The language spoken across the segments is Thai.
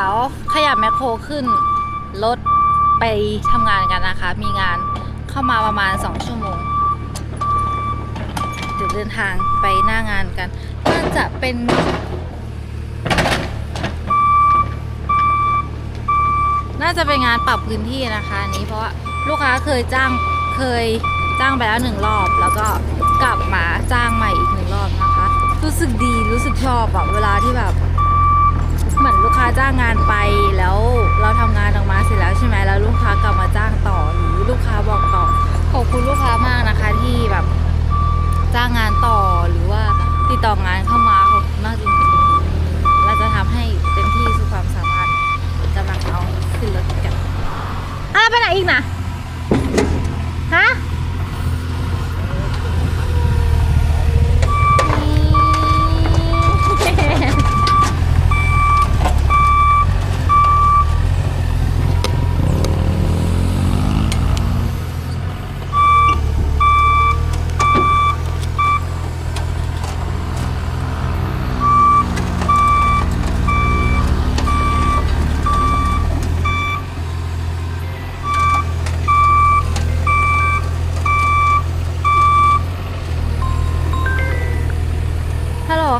เอาขยับแมคโครขึ้นรถไปทำงานกันนะคะ มีงานเข้ามาประมาณ 2 ชั่วโมง เดี๋ยวเดินทางไปหน้างานกันน่าจะเป็นน่าจะเป็นงานปรับพื้นที่นะคะนี้เพราะว่าลูกค้าเคยจ้างเคยจ้างไปแล้วหนึ่งรอบ แล้วก็กลับมาจ้างใหม่อีกหนึ่งรอบนะคะ รู้สึกดีรู้สึกชอบอะเวลาที่แบบ เหมือนลูกค้าจ้างงานไปแล้วเราทำงานออกมาเสร็จแล้วใช่ไหมแล้วลูกค้ากลับมาจ้างต่อ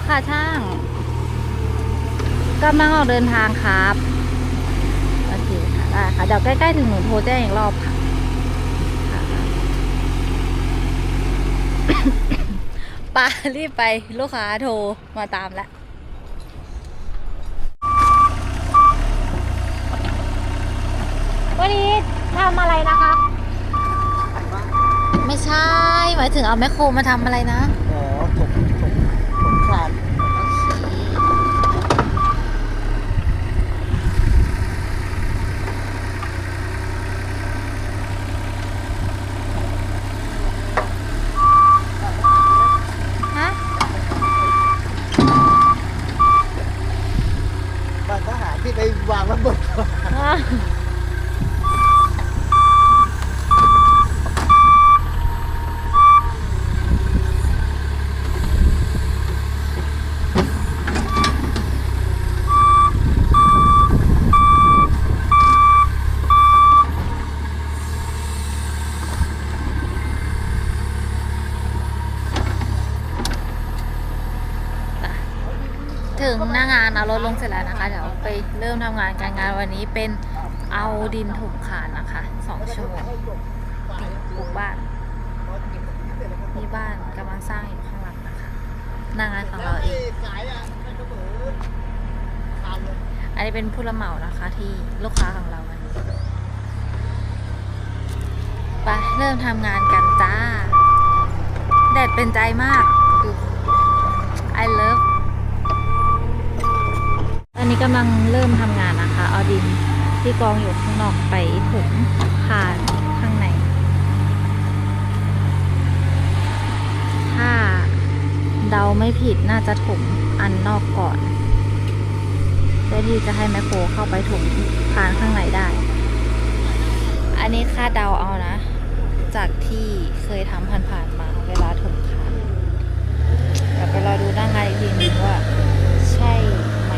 ค่ะช่างกำลังออกเดินทางครับโอเคค่ะได้ค่ะเดี๋ยวใกล้ๆถึงหนูโทรแจ้งอีกรอบค่ะค่ะปารีบไปลูกค้าโทรมาตามแล้ววันนี้ทำอะไรนะคะ ไม่ใช่ หมายถึงเอาแมคโครมาทำอะไรนะ ถกคานฮะบ้านทหารที่ไปวา งหน้างานเอารถลงเสร็จแล้วนะคะ เดี๋ยวไปเริ่มทำงานการงานวันนี้เป็นเอาดินถมคานนะคะสองชั่วโมงปลูกบ้านมีบ้านกำลังสร้างอยู่ข้างหลังนะคะหน้างานของเราเองอันนี้เป็นผู้รับเหมานะคะที่ลูกค้าของเราวันนี้ไปเริ่มทำงานกันจ้า แดดเป็นใจมากดู I love อันนี้กำลังเริ่มทำงานนะคะ เอาดินที่กองอยู่ข้างนอกไปถมผ่านข้างใน ถ้าเดาไม่ผิดน่าจะถมอันนอกก่อนเพื่อที่จะให้แมคโครเข้าไปถมผ่านข้างในได้ อันนี้คาดเดาเอานะ จากที่เคยทำผ่านๆมาเวลาถมคานเดี๋ยวไปรอดูหน้างานอีกทีหนึงว่า ใช่ไหม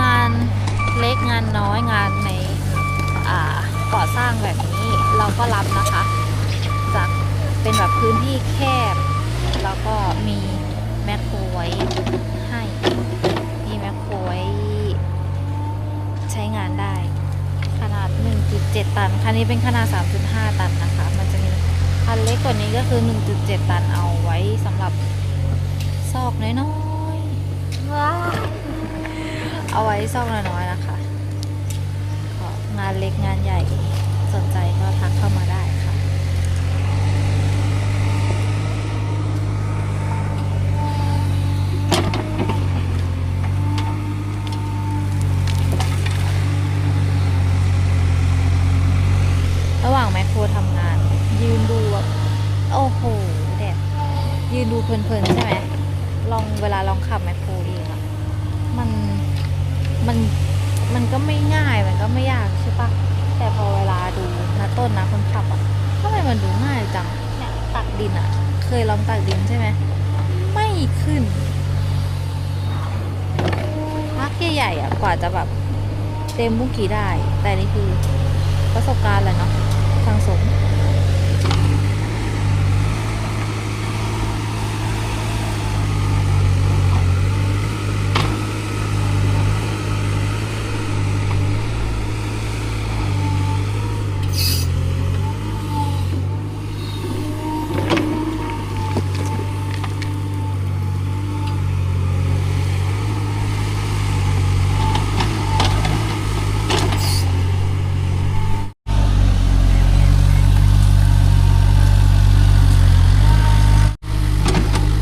งานเล็กงานน้อยงานในอ่าก่อสร้างแบบนี้เราก็รับนะคะ จากเป็นแบบพื้นที่แคบ แล้วก็มีแมคโครไว้ให้ มีแมคโครไว้ใช้งานได้ ขนาด 1.7 ตัน คันนี้เป็นขนาด 3.5 ตันนะคะ มันจะมีคันเล็กกว่านี้ก็คือ 1.7 ตันเอาไว้สำหรับซอกน้อยๆว้าเอาไว้ซอกน้อยๆนะคะงานเล็กงานใหญ่สนใจก็ทักเข้ามาได้ค่ะ ระหว่างแมคโครทำงาน ยืนดูแบบโอ้โห ยืนดู เพลินๆใช่ไหมลองเวลาลองขับแมคโครเองอะมันมันมันก็ไม่ง่ายมันก็ไม่ยากใช่ปะแต่พอเวลาดูนะต้นนะคนขับอะทำไมมันดูง่ายจังเนี่ยตักดินอะเคยลองตักดินใช่ไหมไม่ขึ้นพักใหญ่ๆอะกว่าจะแบบเต็มบุ้งกี่ได้ แต่นี่คือประสบการณ์แหละเนาะสังสม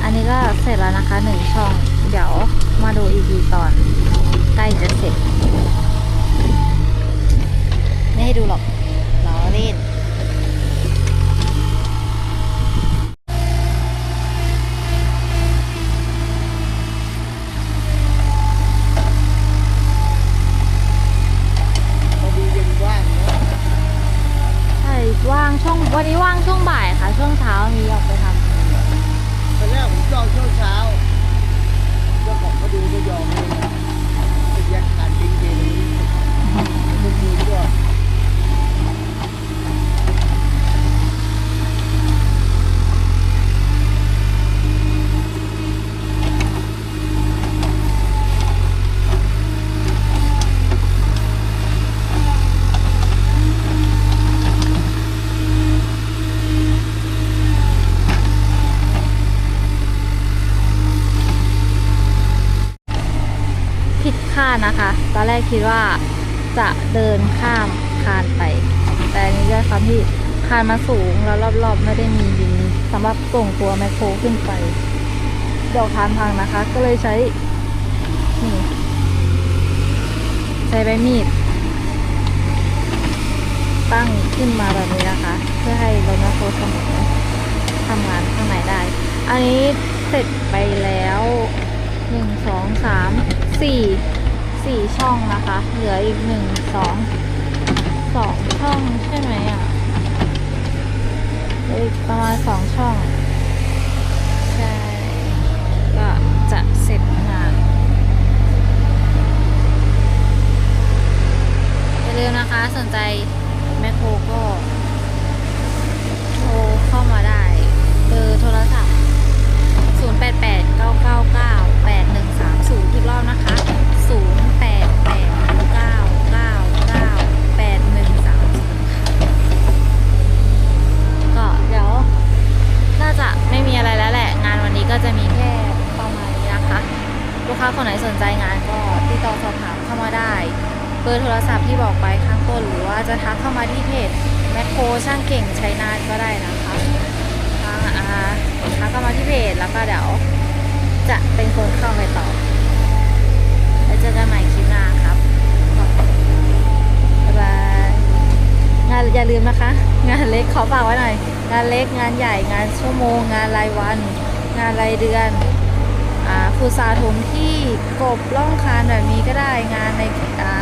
อันนี้ก็เสร็จแล้ว นะคะหนึ่งช่อง เดี๋ยวมาดูอีกทีตอนใกล้จะเสร็จ ไม่ให้ดูหรอกล้อเล่น พอดีเย็นว่างเนาะ ใช่ว่างช่วงวันนี้ว่างช่วงบ่ายค่ะ ช่วงเช้ามีออกไปท ตอนแรกผมจองช่วงเช้าเจ้าของเขาดูก็ยอมให้ไปแยกการจริงๆมุมมือก็ำผิดคาดนะคะ ตอนแรก คิดว่าจะเดินข้ามคานไป แต่อันนี้ด้วยความที่คานมาสูงแล้วรอบๆ ไม่ได้มีดินสำหรับส่งตัวแมคโครขึ้นไปเดี๋ยวคานพังนะคะ ก็เลยใช้นี่ใช้ใบมีด ตั้งขึ้นมาแบบนี้นะคะ เพื่อให้รถแมคโครเสมอทำงานข้างในได้ อันนี้เสร็จไปแล้วหนึ่งสองสามสี่ สี่ช่องนะคะ เหลืออีกหนึ่งสองสองช่องใช่ไหมอะเหลืออีกประมาณสองช่อง ใช่ ก็จะเสร็จงานอย่าลืมนะคะสนใจาคนไหนสนใจงานก็ติดต่อสอบถามเข้ามาได้ เบอร์โทรศัพท์ที่บอกไปข้างต้น หรือว่าจะทักเข้ามาที่เพจแมคโครช่างเก่งชัยนาทก็ได้นะคะทางอ่าทักเข้ามาที่เพจแล้วก็เดี๋ยวจะเป็นคนเข้าไปตอบแล้วเจอกันใหม่คลิปหน้าครับบ๊ายบายงานอย่าลืมนะคะ งานเล็กขอฝากไว้หน่อย งานเล็กงานใหญ่งานชั่วโมง งานรายวัน งานรายเดือน ฟูซาทุมที่กบล่องคานแบบนี้ก็ได้งานในอา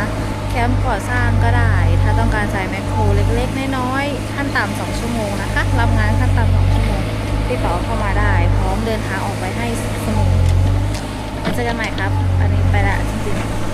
แคมป์ก่อสร้างก็ได้ ถ้าต้องการใส่แมคโครเล็กๆ น้อยๆขั้นต่ำสองชั่วโมงนะคะ รับงานขั้นต่ำสองชั่วโมงติดต่อเข้ามาได้ พร้อมเดินทางออกไปให้สมอแล้วเจอกันใหม่ครับ อันนี้ไปละจริงๆ